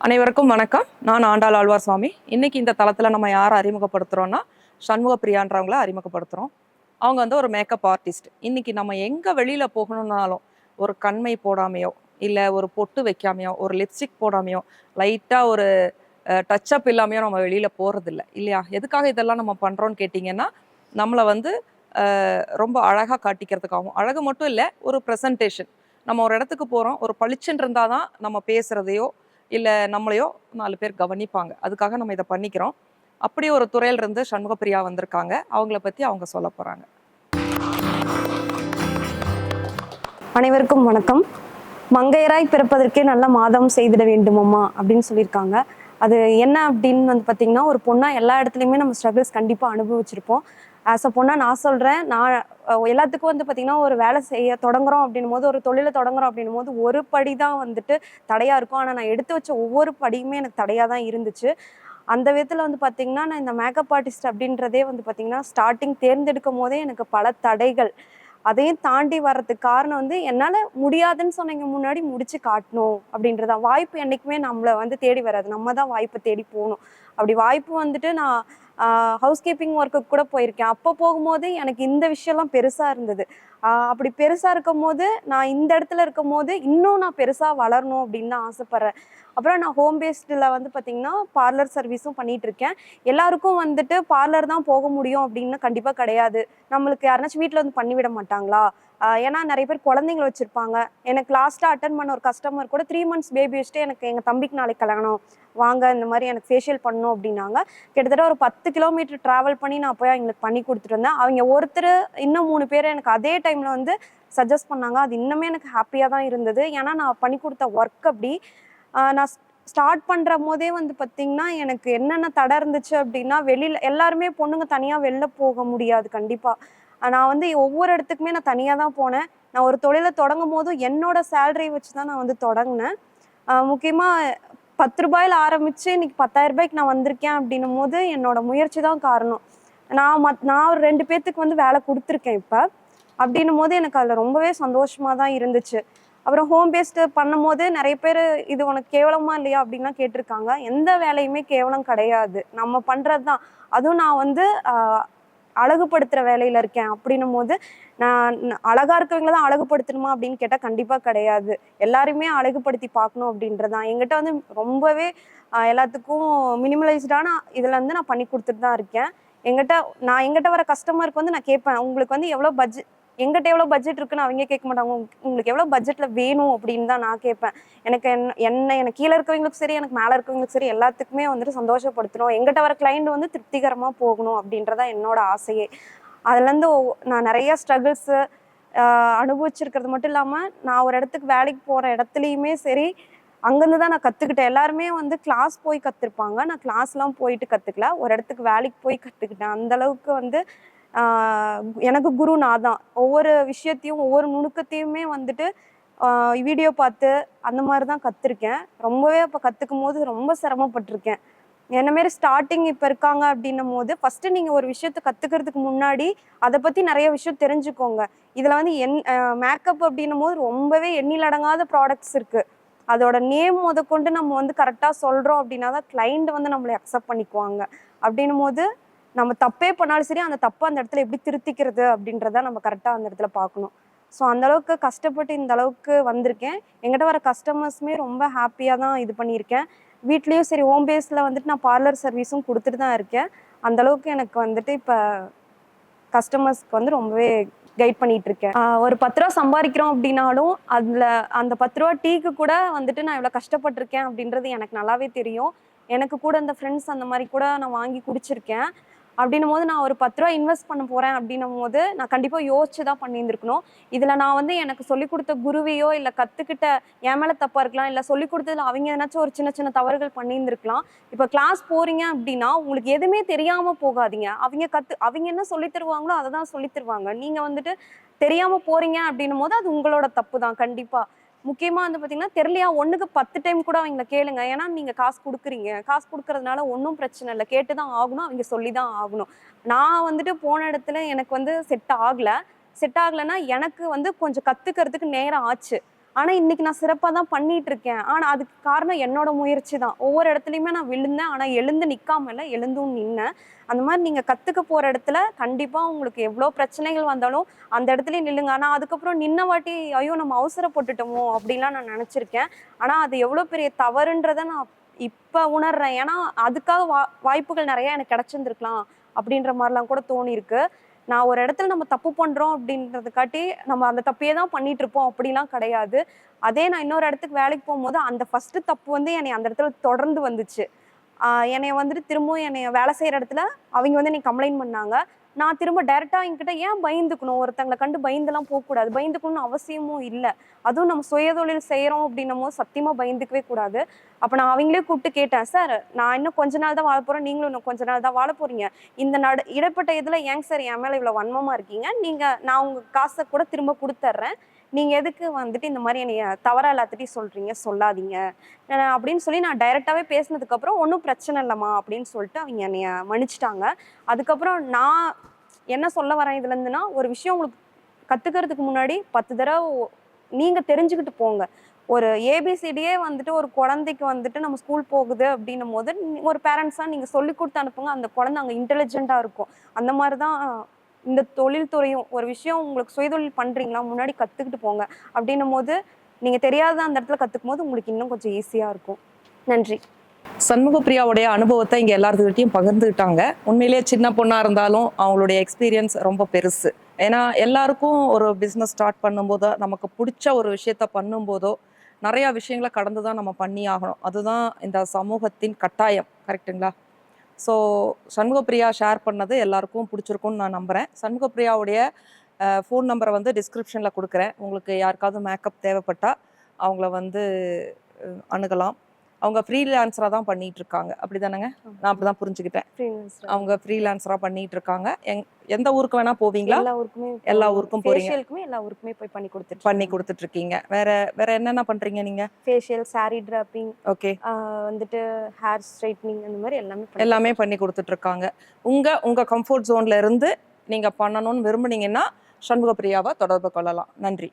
அனைவருக்கும் வணக்கம். நான் ஆண்டாள் ஆழ்வார் சுவாமி இன்னைக்கு இந்த தளத்தில் நம்ம யாரை அறிமுகப்படுத்துகிறோன்னா சண்முக பிரியான்றவங்கள அறிமுகப்படுத்துகிறோம் அவங்க வந்து ஒரு மேக்கப் ஆர்டிஸ்ட் இன்னைக்கு நம்ம எங்கே வெளியில் போகணும்னாலும் ஒரு கண்மை போடாமையோ இல்லை ஒரு பொட்டு வைக்காமையோ ஒரு லிப்ஸ்டிக் போடாமையோ லைட்டாக ஒரு டச்சப் இல்லாமையோ நம்ம வெளியில் போகிறதில்ல இல்லையா? எதுக்காக இதெல்லாம் நம்ம பண்ணுறோன்னு கேட்டிங்கன்னா நம்மளை வந்து ரொம்ப அழகாக காட்டிக்கிறதுக்காகவும் அழகு மட்டும் இல்லை ஒரு ப்ரெசன்டேஷன் நம்ம ஒரு இடத்துக்கு போகிறோம் ஒரு பளிச்சுன்னு இருந்தால் தான் நம்ம பேசுகிறதையோ இல்லை நம்மளையோ நாலு பேர் கவனிப்பாங்க. அதுக்காக நம்ம இதை பண்ணிக்கிறோம். அப்படி ஒரு துறையிலிருந்து சண்முகப்பிரியா வந்திருக்காங்க. அவங்கள பற்றி அவங்க சொல்ல போகிறாங்க அனைவருக்கும் வணக்கம். மங்கையராய் பிறப்பதற்கே நல்ல மாதம் செய்திட வேண்டுமம்மா அப்படின்னு சொல்லியிருக்காங்க. அது என்ன அப்படின்னு வந்து பார்த்தீங்கன்னா ஒரு பொண்ணாக எல்லா இடத்துலையுமே நம்ம ஸ்ட்ரகிள்ஸ் கண்டிப்பாக அனுபவிச்சிருப்போம். ஆஸ் அ பொண்ணாக நான் சொல்கிறேன் நான் எல்லாத்துக்கும் வந்து பார்த்திங்கன்னா ஒரு வேலை செய்ய தொடங்குறோம் அப்படின்னும் போது ஒரு தொழிலை தொடங்குறோம் அப்படின்னும் போது ஒரு படி தான் வந்துட்டு தடையாக இருக்கும். ஆனால் நான் எடுத்து வச்ச ஒவ்வொரு படியுமே எனக்கு தடையாக தான் இருந்துச்சு. அந்த விதத்தில் வந்து பார்த்திங்கன்னா நான் இந்த மேக்கப் ஆர்டிஸ்ட் அப்படின்றதே வந்து பார்த்தீங்கன்னா ஸ்டார்டிங் தேர்ந்தெடுக்கும் போதே எனக்கு பல தடைகள். அதையும் தாண்டி வர்றதுக்கு காரணம் வந்து என்னால் முடியாதுன்னு சொன்னீங்க முன்னாடி முடிச்சு காட்டணும் அப்படின்றதா. வாய்ப்பு என்றைக்குமே நம்மளை வந்து தேடி வராது. நம்ம தான் வாய்ப்பை தேடி போகணும். அப்படி வாய்ப்பு வந்துட்டு நான் ஹவுஸ் கீப்பிங் ஒர்க்குக்கு கூட போயிருக்கேன். அப்போ போகும்போது எனக்கு இந்த விஷயம்லாம் பெருசாக இருந்தது. அப்படி பெருசாக இருக்கும் போது நான் இந்த இடத்துல இருக்கும் போது இன்னும் நான் பெருசாக வளரணும் அப்படின்னு தான் ஆசைப்பட்றேன். அப்புறம் நான் ஹோம் பேஸ்டில் வந்து பார்த்திங்கன்னா பார்லர் சர்வீஸும் பண்ணிகிட்ருக்கேன் இருக்கேன். எல்லாருக்கும் வந்துட்டு பார்லர் தான் போக முடியும் அப்படின்னு கண்டிப்பாக கிடையாது. நம்மளுக்கு யாருனாச்சும் வீட்டில் வந்து பண்ணிவிட மாட்டாங்களா? ஏன்னா நிறைய பேர் குழந்தைங்களை வச்சுருப்பாங்க. எனக்கு லாஸ்ட்டாக அட்டன் பண்ண ஒரு கஸ்டமர் கூட த்ரீ மந்த்ஸ் பேபி வச்சுட்டு எனக்கு எங்கள் தம்பிக்கு நாளைக்கு கல்யாணம். வாங்க இந்த மாதிரி எனக்கு ஃபேஷியல் பண்ணணும் அப்படின்னாங்க. கிட்டத்தட்ட ஒரு பத்து கிலோமீட்டர் ட்ராவல் பண்ணி நான் போய் அவங்களுக்கு பண்ணி கொடுத்துட்டு வந்தேன். அவங்க ஒருத்தர் இன்னும் மூணு பேர் எனக்கு அதே டைமில் வந்து சஜஸ்ட் பண்ணாங்க. அது இன்னுமே எனக்கு ஹாப்பியாக தான் இருந்தது. ஏன்னா நான் பண்ணி கொடுத்த ஒர்க் அப்படி நான் ஸ்டார்ட் பண்ணுற போதே வந்து பார்த்திங்கன்னா எனக்கு என்னென்ன தடை இருந்துச்சு அப்படின்னா வெளியில் எல்லாருமே பொண்ணுங்க தனியாக வெளில போக முடியாது கண்டிப்பாக நான் வந்து ஒவ்வொரு இடத்துக்குமே நான் தனியாக தான் போனேன். நான் ஒரு தொழிலை தொடங்கும் போதும் என்னோட சேலரி வச்சு தான் நான் வந்து தொடங்கினேன். முக்கியமாக பத்து ரூபாயில் ஆரம்பித்து இன்னைக்கு பத்தாயிரம் ரூபாய்க்கு நான் வந்திருக்கேன் அப்படின்னும் போது என்னோட முயற்சி தான் காரணம். நான் மத் நான் ஒரு ரெண்டு பேர்த்துக்கு வந்து வேலை கொடுத்துருக்கேன் இப்போ. அப்படின்னும் போது எனக்கு அதில் ரொம்பவே சந்தோஷமாக தான் இருந்துச்சு. அப்புறம் ஹோம் பேஸ்டு பண்ணும்போது நிறைய பேர் இது உனக்கு கேவலமா இல்லையா? அப்படின்லாம் கேட்டிருக்காங்க. எந்த வேலையுமே கேவலம் கிடையாது. நம்ம பண்ணுறது தான் அதுவும் நான் வந்து அழகுபடுத்துகிற வேலையில் இருக்கேன் அப்படின்னும் போது நான் அழகாக அழகா இருக்கவங்கள தான் அழகுபடுத்தணுமா அப்படின்னு கேட்டால் கண்டிப்பாக கிடையாது. எல்லாருமே அழகுபடுத்தி பார்க்கணும் அப்படின்றதான் எங்கிட்ட வந்து ரொம்பவே எல்லாத்துக்கும் மினிமலைஸ்டான இதில் வந்து நான் பண்ணி கொடுத்துட்டு தான் இருக்கேன். எங்கிட்ட நான் எங்கிட்ட வர கஸ்டமருக்கு வந்து நான் கேட்பேன் உங்களுக்கு வந்து எவ்வளோ பட்ஜெட் எங்கிட்ட எவ்வளோ பட்ஜெட் இருக்குன்னு அவங்க கேட்க மாட்டாங்க. உங்களுக்கு எவ்வளோ பட்ஜெட்டில் வேணும் அப்படின்னு தான் நான் கேட்பேன். எனக்கு என் என்ன எனக்கு கீழே இருக்கவங்களுக்கும் சரி எனக்கு மேலே இருக்கவங்களுக்கும் சரி எல்லாத்துக்குமே வந்துட்டு சந்தோஷப்படுத்தணும். எங்கிட்ட வர கிளைண்ட் வந்து திருப்திகரமாக போகணும் அப்படின்றதான் என்னோட ஆசையே. அதுலேருந்து நான் நிறைய ஸ்ட்ரகிள்ஸு அனுபவிச்சிருக்கிறது மட்டும் இல்லாமல் நான் ஒரு இடத்துக்கு வேலைக்கு போகிற இடத்துலையுமே சரி அங்கேருந்து தான் நான் கற்றுக்கிட்டேன் எல்லாருமே வந்து கிளாஸ் போய் கற்றுருப்பாங்க நான் கிளாஸ்லாம் போயிட்டு கற்றுக்கல ஒரு இடத்துக்கு வேலைக்கு போய் கற்றுக்கிட்டேன் அந்தளவுக்கு வந்து எனக்கு குரு நான் தான் ஒவ்வொரு விஷயத்தையும் ஒவ்வொரு நுணுக்கத்தையுமே வந்துட்டு வீடியோ பார்த்து அந்த மாதிரி தான் கற்றுருக்கேன் ரொம்பவே அப்போ கற்றுக்கும் போது ரொம்ப சிரமப்பட்டிருக்கேன். என்ன மாரி ஸ்டார்டிங் இப்போ இருக்காங்க அப்படின்னும் போது ஃபஸ்ட்டு நீங்கள் ஒரு விஷயத்தை கற்றுக்கிறதுக்கு முன்னாடி அதை பற்றி நிறைய விஷயம் தெரிஞ்சுக்கோங்க. இதில் வந்து என் மேக்கப் அப்படின்னும் போது ரொம்பவே எண்ணிலடங்காத ப்ராடக்ட்ஸ் இருக்குது அதோட நேம் முதற்கொண்டு நம்ம வந்து கரெக்டாக சொல்கிறோம் அப்படின்னா தான் கிளைண்ட் வந்து நம்மளை அக்செப்ட் பண்ணிக்குவாங்க. அப்படின்னும் போது நம்ம தப்பே பண்ணாலும் சரி அந்த தப்பை அந்த இடத்துல எப்படி திருத்திக்கிறது அப்படின்றத நம்ம கரெக்டாக அந்த இடத்துல பார்க்கணும். ஸோ அந்த அளவுக்கு கஷ்டப்பட்டு இந்த அளவுக்கு வந்திருக்கேன். எங்கிட்ட வர கஸ்டமர்ஸுமே ரொம்ப ஹாப்பியாக தான் இது பண்ணியிருக்கேன். வீட்லேயும் சரி ஹோம் பேஸில் வந்துட்டு நான் பார்லர் சர்வீஸும் கொடுத்துட்டு தான் இருக்கேன். அந்த அளவுக்கு எனக்கு வந்துட்டு இப்போ கஸ்டமர்ஸ்க்கு வந்து ரொம்பவே கைட் பண்ணிட்டு இருக்கேன். ஒரு பத்து ரூபா சம்பாதிக்கிறோம் அப்படின்னாலும் அதில் அந்த பத்து ரூபா டீக்கு கூட வந்துட்டு நான் இவ்வளோ கஷ்டப்பட்டிருக்கேன் அப்படின்றது எனக்கு நல்லாவே தெரியும். எனக்கு கூட இந்த ஃப்ரெண்ட்ஸ் அந்த மாதிரி கூட நான் வாங்கி குடிச்சிருக்கேன். அப்படின்னும் போது நான் ஒரு பத்து ரூபா இன்வெஸ்ட் பண்ண போகிறேன் அப்படின்னும் போது நான் கண்டிப்பாக யோசிச்சு தான் பண்ணியிருந்திருக்கணும். இதில் நான் வந்து எனக்கு சொல்லிக் கொடுத்த குருவையோ இல்லை கற்றுக்கிட்ட என் மேலே தப்பாக இருக்கலாம் இல்லை சொல்லிக் கொடுத்ததுல அவங்க எதனாச்சும் ஒரு சின்ன சின்ன தவறுகள் பண்ணியிருந்திருக்கலாம். இப்போ கிளாஸ் போகிறீங்க அப்படின்னா உங்களுக்கு எதுவுமே தெரியாமல் போகாதீங்க. அவங்க கற்று அவங்க என்ன சொல்லித் தருவாங்களோ அதை தான் சொல்லி தருவாங்க. நீங்கள் வந்துட்டு தெரியாமல் போகிறீங்க அப்படின்னும் போது அது உங்களோட தப்பு தான் கண்டிப்பாக முக்கியமாக வந்து பார்த்தீங்கன்னா தெரியலையா ஒன்றுக்கு பத்து டைம் கூட அவங்கள கேளுங்க. ஏன்னா நீங்கள் காசு கொடுக்குறீங்க. காசு கொடுக்கறதுனால ஒன்றும் பிரச்சனை இல்லை. கேட்டு தான் ஆகணும் அவங்க சொல்லி தான் ஆகணும். நான் வந்துட்டு போன இடத்துல எனக்கு வந்து செட் ஆகலை. செட் ஆகலைன்னா எனக்கு வந்து கொஞ்சம் கற்றுக்கிறதுக்கு நேரம் ஆச்சு. ஆனால் இன்னைக்கு நான் சிறப்பாக தான் பண்ணிட்டு இருக்கேன் ஆனால் அதுக்கு காரணம் என்னோட முயற்சி தான். ஒவ்வொரு இடத்துலையுமே நான் விழுந்தேன். ஆனால் எழுந்து நிக்காம எழுந்தும் நின்னேன். அந்த மாதிரி நீங்கள் கற்றுக்க போகிற இடத்துல கண்டிப்பாக உங்களுக்கு எவ்வளோ பிரச்சனைகள் வந்தாலும் அந்த இடத்துல நில்லுங்க. ஆனால் அதுக்கப்புறம் நின்ன வாட்டி ஐயோ நம்ம அவசரப்பட்டுட்டோமோ அப்படிலாம் நான் நினச்சிருக்கேன். ஆனால் அது எவ்வளோ பெரிய தவறுன்றத நான் இப்போ உணர்றேன். ஏன்னா அதுக்காக வா வாய்ப்புகள் நிறையா எனக்கு கிடச்சிருந்துருக்கலாம் அப்படின்ற மாதிரிலாம் கூட தோணியிருக்கு. நான் ஒரு இடத்துல நம்ம தப்பு பண்ணுறோம் அப்படின்றதுக்காட்டி நம்ம அந்த தப்பையே தான் பண்ணிட்டு இருப்போம் அப்படிலாம் கிடையாது. அதே நான் இன்னொரு இடத்துக்கு வேலைக்கு போகும்போது அந்த ஃபர்ஸ்ட் தப்பு வந்து என்னை அந்த இடத்துல தொடர்ந்து வந்துச்சு. என்னை வந்துட்டு திரும்பவும் என்னைய வேலை செய்கிற இடத்துல அவங்க வந்து என்னை கம்ப்ளைண்ட் பண்ணாங்க. நான் திரும்ப டேரெக்டாக என்கிட்ட ஏன் பயந்துக்கணும்? ஒருத்தங்களை கண்டு பயந்துலாம் போகக்கூடாது. பயந்துக்கணும்னு அவசியமும் இல்லை. அதுவும் நம்ம சுயதொழில் செய்யறோம் அப்படின்னும் போது சத்தியமா பயந்துக்கவே கூடாது. அப்ப நான் அவங்களே கூப்பிட்டு கேட்டேன் சார் நான் இன்னும் கொஞ்ச நாள் தான் வாழ போறேன். நீங்களும் இன்னும் கொஞ்ச நாள் தான் வாழ போறீங்க. இந்த நடு இடைப்பட்ட இதுல ஏங்க சார் என் மேல இவ்வளவு வன்மமா இருக்கீங்க? நீங்க நான் உங்க காசை கூட திரும்ப கொடுத்துட்றேன் நீங்கள் எதுக்கு வந்துட்டு இந்த மாதிரி என்னைய தவறாக எல்லாத்திட்டையும் சொல்கிறீங்க சொல்லாதீங்க. அப்படின்னு சொல்லி நான் டைரெக்டாகவே பேசினதுக்கப்புறம் ஒன்றும் பிரச்சனை இல்லைம்மா அப்படின்னு சொல்லிட்டு அவங்க என்னைய மன்னிச்சிட்டாங்க. அதுக்கப்புறம் நான் என்ன சொல்ல வரேன் இதுலேருந்துன்னா ஒரு விஷயம் உங்களுக்கு கற்றுக்கிறதுக்கு முன்னாடி பத்து தடவை நீங்கள் தெரிஞ்சுக்கிட்டு போங்க. ஒரு ஏபிசிடியே வந்துட்டு ஒரு குழந்தைக்கு வந்துட்டு நம்ம ஸ்கூல் போகுது அப்படின்னும் போது ஒரு பேரண்ட்ஸாக நீங்கள் சொல்லி கொடுத்து அனுப்புங்க. அந்த குழந்தை அங்கே இன்டெலிஜென்ட்டாக இருக்கும். அந்த மாதிரி தான் இந்த தொழில்துறையும் ஒரு விஷயம் உங்களுக்கு சுயதொழில் பண்ணுறீங்களா முன்னாடி கற்றுக்கிட்டு போங்க. அப்படின்னும் போது நீங்கள் தெரியாத அந்த இடத்துல கற்றுக்கும் போது உங்களுக்கு இன்னும் கொஞ்சம் ஈஸியாக இருக்கும். நன்றி. சண்முகப்பிரியாவுடைய அனுபவத்தை இங்க எல்லாத்துக்கிட்டையும் பகிர்ந்துக்கிட்டாங்க. உண்மையிலேயே சின்ன பொண்ணா இருந்தாலும் அவங்களுடைய எக்ஸ்பீரியன்ஸ் ரொம்ப பெருசு. ஏன்னா எல்லாருக்கும் ஒரு பிஸ்னஸ் ஸ்டார்ட் பண்ணும்போதோ நமக்கு பிடிச்ச ஒரு விஷயத்த பண்ணும்போதோ நிறைய விஷயங்களை கடந்து தான் நம்ம பண்ணி ஆகணும். அதுதான் இந்த சமூகத்தின் கட்டாயம். கரெக்ட்டுங்களா ஸோ சண்முகப்பிரியா ஷேர் பண்ணது எல்லாருக்கும் பிடிச்சிருக்கும்னு நான் நம்புகிறேன் சண்முகப்பிரியாவுடைய ஃபோன் நம்பரை வந்து டிஸ்கிரிப்ஷனில் கொடுக்குறேன். உங்களுக்கு யாருக்காவது மேக்கப் தேவைப்பட்டால் அவங்கள வந்து அணுகலாம். அவங்க ஃப்ரீலான்சராக தான் பண்ணிட்டு இருக்காங்க அப்படி தானேங்க நான் அப்படி தான் புரிஞ்சுக்கிட்டேன் அவங்க ஃப்ரீலான்சராக பண்ணிட்டு இருக்காங்க எந்த ஊருக்கு வேணா போவீங்களா? எல்லா ஊருக்குமே எல்லா ஊருக்கும் போறீங்க. ஃபேஷியலுக்குமே எல்லா ஊருக்குமே போய் பண்ணி கொடுத்துட்டு பண்ணி கொடுத்துட்டு இருக்கீங்க வேற வேற என்னென்ன பண்றீங்க நீங்க? Facial saree draping okay. வந்துட்டு ஹேர் ஸ்ட்ரைட்னிங் அந்த மாதிரி எல்லாமே எல்லாமே பண்ணி கொடுத்துட்டு இருக்காங்க உங்க உங்க கம்ஃபர்ட் ஜோன்ல இருந்து நீங்க பண்ணணும்னு விரும்புனீங்கன்னா சண்முகப்பிரியாவை தொடர்பு கொள்ளலாம். நன்றி.